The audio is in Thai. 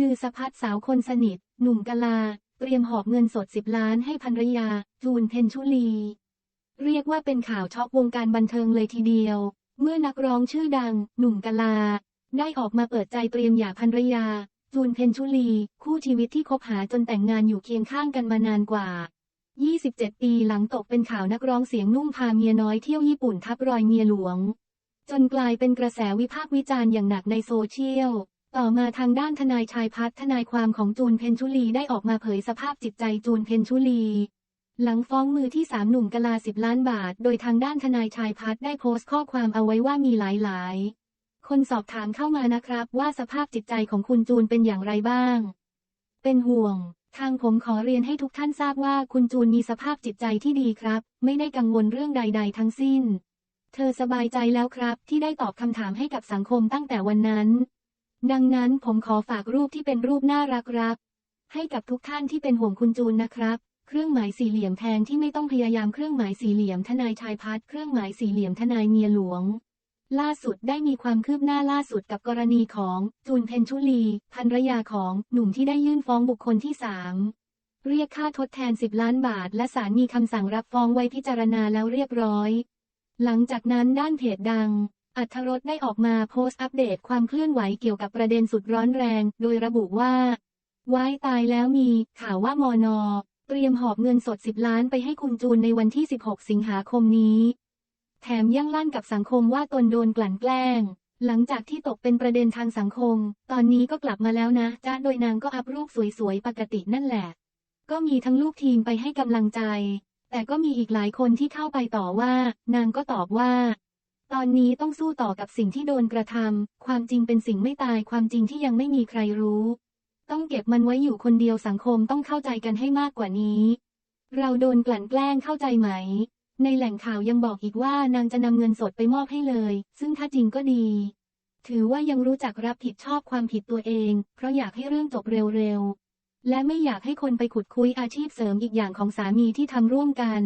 ลือสะพัดสาวคนสนิท หนุ่มกะลา เตรียมหอบเงินสด 10 ล้านให้ภรรยา จูนเทนชุลี เรียกว่าเป็นข่าวช็อกวงการบันเทิงเลยทีเดียว เมื่อนักร้องชื่อดัง หนุ่มกะลา ได้ออกมาเปิดใจเตรียมหย่าภรรยา จูนเทนชุลี คู่ชีวิตที่คบหาจนแต่งงานอยู่เคียงข้างกันมานานกว่า 27 ปีหลังตกเป็นข่าวนักร้องเสียงนุ่มพาเมียน้อยเที่ยวญี่ปุ่นทับรอยเมียหลวง จนกลายเป็นกระแสวิพากษ์วิจารณ์อย่างหนักในโซเชียล ต่อมาทางด้านทนายชายพัฒน์ทนายความของจูนเพนชุลีได้ออกมาเผยสภาพจิตใจจูนเพนชุลี หลังฟ้องมือที่สามหนุ่มกะลาสิบล้านบาท โดยทางด้านทนายชายพัฒน์ได้โพสต์ข้อความเอาไว้ว่ามีหลายๆ คนสอบถามเข้ามานะครับ ว่าสภาพจิตใจของคุณจูนเป็นอย่างไรบ้าง เป็นห่วง ทางผมขอเรียนให้ทุกท่านทราบว่าคุณจูนมีสภาพจิตใจที่ดีครับ ไม่ได้กังวลเรื่องใด ๆ ทั้งสิ้น เธอสบายใจแล้วครับ ที่ได้ตอบคำถามให้กับสังคมตั้งแต่วันนั้น ดังนั้นผมขอฝากรูปที่เป็นรูปน่ารักรักให้กับทุกท่านที่เป็นห่วงคุณจูนนะครับ เครื่องหมายสี่เหลี่ยมแทนที่ไม่ต้องพยายามเครื่องหมายสี่เหลี่ยมทนายชายพัฒน์เครื่องหมายสี่เหลี่ยมทนายเมียหลวง ล่าสุดได้มีความคืบหน้าล่าสุดกับกรณีของจูนเพนชุลีภรรยาของหนุ่มที่ได้ยื่นฟ้องบุคคลที่สามเรียกค่าทดแทน 10 ล้านบาท และศาลมีคำสั่งรับฟ้องไว้พิจารณาแล้วเรียบร้อย หลังจากนั้นด้านเพจดัง อัธรสได้ออกมาโพสต์อัปเดตความเคลื่อนไหวเกี่ยวกับประเด็นสุดร้อนแรง โดยระบุว่าว้ายตายแล้วมี ข่าวว่ามอนอ เตรียมหอบเงินสด 10 ล้านไปให้คุณจูนในวันที่ 16 สิงหาคมนี้ แถมยังลั่นกับสังคมว่าตนโดนกลั่นแกล้ง หลังจากที่ตกเป็นประเด็นทางสังคม ตอนนี้ก็กลับมาแล้วนะจ้าโดยนางก็อัพรูปสวยๆ ปกตินั่นแหละ ก็มีทั้งลูกทีมไปให้กำลังใจ แต่ก็มีอีกหลายคนที่เข้าไปต่อว่า นางก็ตอบว่า ตอนนี้ต้องสู้ต่อกับสิ่งที่โดนกระทำ ความจริงเป็นสิ่งไม่ตายความจริงที่ยังไม่มีใครรู้ ต้องเก็บมันไว้อยู่คนเดียวสังคมต้องเข้าใจกันให้มากกว่านี้ เราโดนกลั่นแกล้งเข้าใจไหม ในแหล่งข่าวยังบอกอีกว่านางจะนำเงินสดไปมอบให้เลย ซึ่งถ้าจริงก็ดี ถือว่ายังรู้จักรับผิดชอบความผิดตัวเอง เพราะอยากให้เรื่องจบเร็วๆ และไม่อยากให้คนไปขุดคุยอาชีพเสริมอีกอย่างของสามีที่ทำร่วมกัน